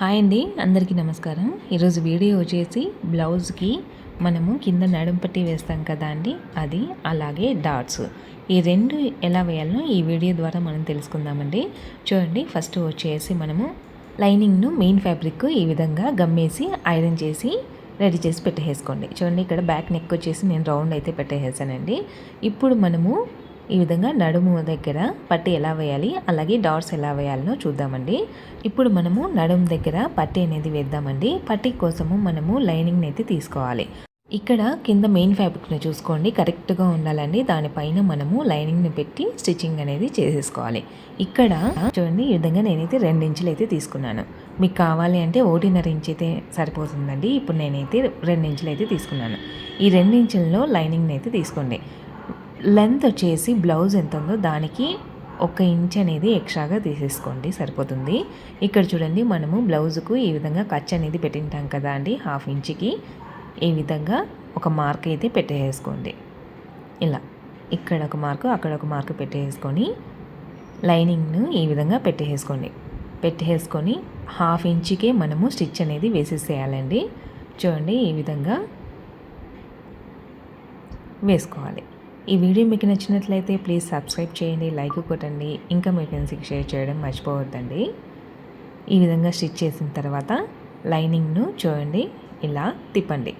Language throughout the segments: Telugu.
హాయ్ అండి అందరికీ నమస్కారం. ఈరోజు వీడియో వచ్చేసి బ్లౌజ్కి మనము కింద నడుం పట్టి వేస్తాం కదా అండి అది అలాగే డాట్స్. ఈ రెండు ఎలా వేయాలనో ఈ వీడియో ద్వారా మనం తెలుసుకుందామండి. చూడండి ఫస్ట్ వచ్చేసి మనము లైనింగ్ను మెయిన్ ఫ్యాబ్రిక్ ఈ విధంగా గమ్మేసి ఐరన్ చేసి రెడీ చేసి పెట్టేసుకోండి. చూడండి ఇక్కడ బ్యాక్ నెక్ వచ్చేసి నేను రౌండ్ అయితే పెట్టేసానండి ఇప్పుడు మనము ఈ విధంగా నడుము దగ్గర పట్టి ఎలా వేయాలి అలాగే డాట్స్ ఎలా వేయాలనో చూద్దామండి. ఇప్పుడు మనము నడుము దగ్గర పట్టి అనేది వేద్దామండి. పట్టి కోసము మనము లైనింగ్ని అయితే తీసుకోవాలి. ఇక్కడ కింద మెయిన్ ఫ్యాబ్రిక్ని చూసుకోండి. కరెక్ట్గా ఉండాలండి. దానిపైన మనము లైనింగ్ని పెట్టి స్టిచ్చింగ్ అనేది చేసేసుకోవాలి. ఇక్కడ చూడండి ఈ విధంగా నేనైతే రెండు ఇంచులు అయితే తీసుకున్నాను. మీకు కావాలి అంటే ఒకటిన్నర ఇంచ్ అయితే సరిపోతుందండి. ఇప్పుడు నేనైతే రెండు ఇంచులు అయితే తీసుకున్నాను. ఈ రెండు ఇంచుల్లో లైనింగ్ని అయితే తీసుకోండి. లెంత్ వచ్చేసి బ్లౌజ్ ఎంత ఉందో దానికి ఒక ఇంచ్ అనేది ఎక్స్ట్రాగా తీసేసుకోండి సరిపోతుంది. ఇక్కడ చూడండి మనము బ్లౌజ్కు ఈ విధంగా ఖర్చు అనేది పెట్టింటాం కదా అండి హాఫ్ ఇంచ్కి. ఈ విధంగా ఒక మార్క్ అయితే పెట్టేసుకోండి. ఇలా ఇక్కడ ఒక మార్కు అక్కడ ఒక మార్కు పెట్టేసుకొని లైనింగ్ను ఈ విధంగా పెట్టేసుకోండి. పెట్టేసుకొని హాఫ్ ఇంచ్కే మనము స్టిచ్ అనేది వేసేసేయాలండి. చూడండి ఈ విధంగా వేసుకోవాలి. ఈ వీడియో మీకు నచ్చినట్లయితే ప్లీజ్ సబ్స్క్రైబ్ చేయండి లైక్ కొట్టండి. ఇంకా మీ ఫ్రెండ్స్కి షేర్ చేయడం మర్చిపోవద్దండి. ఈ విధంగా స్టిచ్ చేసిన తర్వాత లైనింగ్ను చూడండి ఇలా తిప్పండి.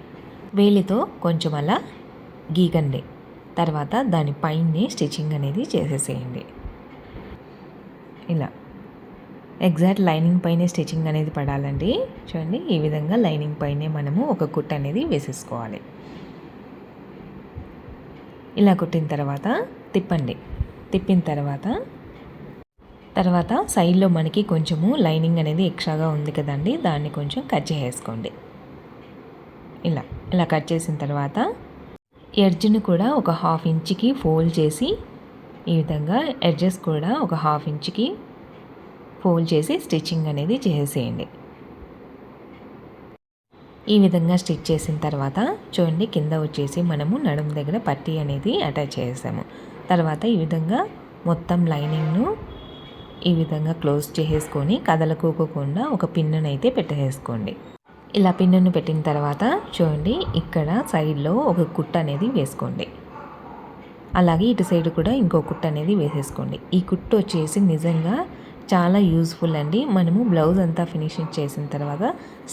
వేలితో కొంచెం అలా గీకండి. తర్వాత దాని పైనే స్టిచ్చింగ్ అనేది చేసేసేయండి. ఇలా. ఎగ్జాక్ట్ లైనింగ్ పైనే స్టిచ్చింగ్ అనేది పడాలండి. చూడండి ఈ విధంగా లైనింగ్ పైనే మనము ఒక కుట్ అనేది వేసేసుకోవాలి. ఇలా కుట్టిన తర్వాత తిప్పండి. తిప్పిన తర్వాత తర్వాత సైడ్లో మనకి కొంచెము లైనింగ్ అనేది ఎక్స్ట్రాగా ఉంది కదండి దాన్ని కొంచెం కట్ చేసుకోండి ఇలా ఇలా కట్ చేసిన తర్వాత ఎడ్జ్ని కూడా ఒక హాఫ్ ఇంచ్కి ఫోల్డ్ చేసి ఈ విధంగా ఎడ్జెస్ కూడా ఒక హాఫ్ ఇంచ్కి ఫోల్డ్ చేసి స్టిచ్చింగ్ అనేది చేసేయండి. ఈ విధంగా స్టిచ్ చేసిన తర్వాత చూడండి కింద వచ్చేసి మనము నడుం దగ్గర పట్టీ అనేది అటాచ్ చేసాము. తర్వాత ఈ విధంగా మొత్తం లైనింగ్ను ఈ విధంగా క్లోజ్ చేసేసుకొని కదలకోకుండా ఒక పిన్నును అయితే పెట్టేసుకోండి. ఇలా పిన్నును పెట్టిన తర్వాత చూడండి ఇక్కడ సైడ్లో ఒక కుట్ట అనేది వేసుకోండి. అలాగే ఇటు సైడ్ కూడా ఇంకో కుట్ట అనేది వేసేసుకోండి. ఈ కుట్టు వచ్చేసి నిజంగా చాలా యూస్ఫుల్ అండి. మనము బ్లౌజ్ అంతా ఫినిషింగ్ చేసిన తర్వాత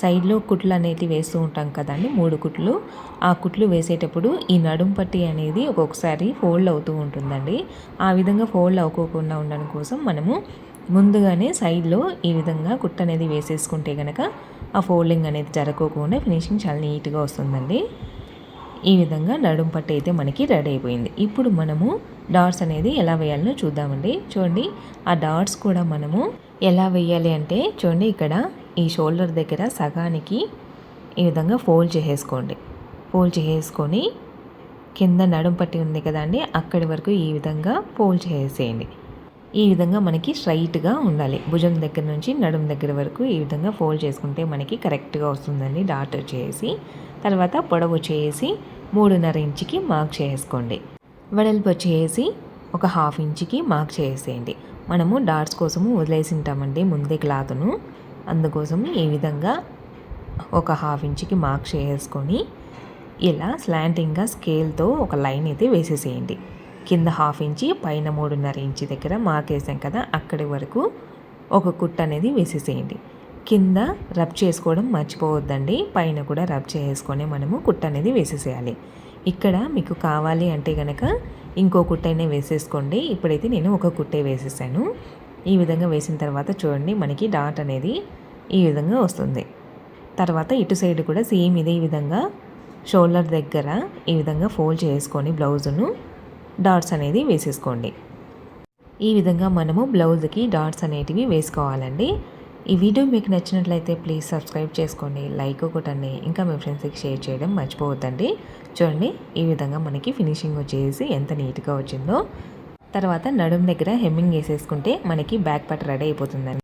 సైడ్లో కుట్లు అనేది వేస్తూ ఉంటాం కదండి. మూడు కుట్లు. ఆ కుట్లు వేసేటప్పుడు ఈ నడుం పట్టి అనేది ఒక్కొక్కసారి ఫోల్డ్ అవుతూ ఉంటుందండి. ఆ విధంగా ఫోల్డ్ అవ్వకోకుండా ఉండడం కోసం మనము ముందుగానే సైడ్లో ఈ విధంగా కుట్ అనేది వేసేసుకుంటే కనుక ఆ ఫోల్డింగ్ అనేది జరగకోకుండా ఫినిషింగ్ చాలా నీట్గా వస్తుందండి. ఈ విధంగా నడుం పట్టు అయితే మనకి రెడీ అయిపోయింది. ఇప్పుడు మనము డాట్స్ అనేది ఎలా వేయాలో చూద్దామండి. చూడండి ఆ డాట్స్ కూడా మనము ఎలా వేయాలి అంటే చూడండి ఇక్కడ ఈ షోల్డర్ దగ్గర సగానికి ఈ విధంగా ఫోల్డ్ చేసేసుకోండి. ఫోల్డ్ చేసేసుకొని కింద నడుం పట్టి ఉంది కదండి అక్కడి వరకు ఈ విధంగా ఫోల్డ్ చేసేయండి. ఈ విధంగా మనకి స్ట్రైట్గా ఉండాలి. భుజం దగ్గర నుంచి నడుం దగ్గర వరకు ఈ విధంగా ఫోల్డ్ చేసుకుంటే మనకి కరెక్ట్గా వస్తుందండి డాట్ వచ్చేసి తర్వాత పొడవు వచ్చేసి మూడున్నర ఇంచుకి మార్క్ చేసుకోండి. వెడల్పు వచ్చేసి ఒక హాఫ్ ఇంచుకి మార్క్ చేసేయండి. మనము డాట్స్ కోసము వదిలేసి ఉంటామండి ముందే క్లాత్ను. అందుకోసం ఈ విధంగా ఒక హాఫ్ ఇంచుకి మార్క్ చేసుకొని ఇలా స్లాంటింగ్గా స్కేల్తో ఒక లైన్ అయితే వేసేసేయండి. కింద హాఫ్ ఇంచి పైన మూడున్నర ఇంచి దగ్గర మాకేసాం కదా అక్కడి వరకు ఒక కుట్ అనేది వేసేసేయండి. కింద రబ్ చేసుకోవడం మర్చిపోవద్దండి. పైన కూడా రబ్ చేసుకొని మనము కుట్ట అనేది వేసేసేయాలి. ఇక్కడ మీకు కావాలి అంటే కనుక ఇంకో కుట్టైనా వేసేసుకోండి. ఇప్పుడైతే నేను ఒక కుట్టే వేసేసాను. ఈ విధంగా వేసిన తర్వాత చూడండి మనకి డాట్ అనేది ఈ విధంగా వస్తుంది. తర్వాత ఇటు సైడ్ కూడా సేమ్ ఇదే విధంగా షోల్డర్ దగ్గర ఈ విధంగా ఫోల్డ్ చేసుకొని బ్లౌజును డాట్స్ అనేది వేసేసుకోండి. ఈ విధంగా మనము బ్లౌజ్కి డాట్స్ అనేటివి వేసుకోవాలండి. ఈ వీడియో మీకు నచ్చినట్లయితే ప్లీజ్ సబ్స్క్రైబ్ చేసుకోండి. లైక్ కొట్టండి. ఇంకా మీ ఫ్రెండ్స్కి షేర్ చేయడం మర్చిపోవద్దండి. చూడండి ఈ విధంగా మనకి ఫినిషింగ్ వచ్చేసి ఎంత నీట్గా వచ్చిందో. తర్వాత నడుం దగ్గర హెమ్మింగ్ వేసేసుకుంటే మనకి బ్యాక్ పార్ట్ రెడీ అయిపోతుందండి.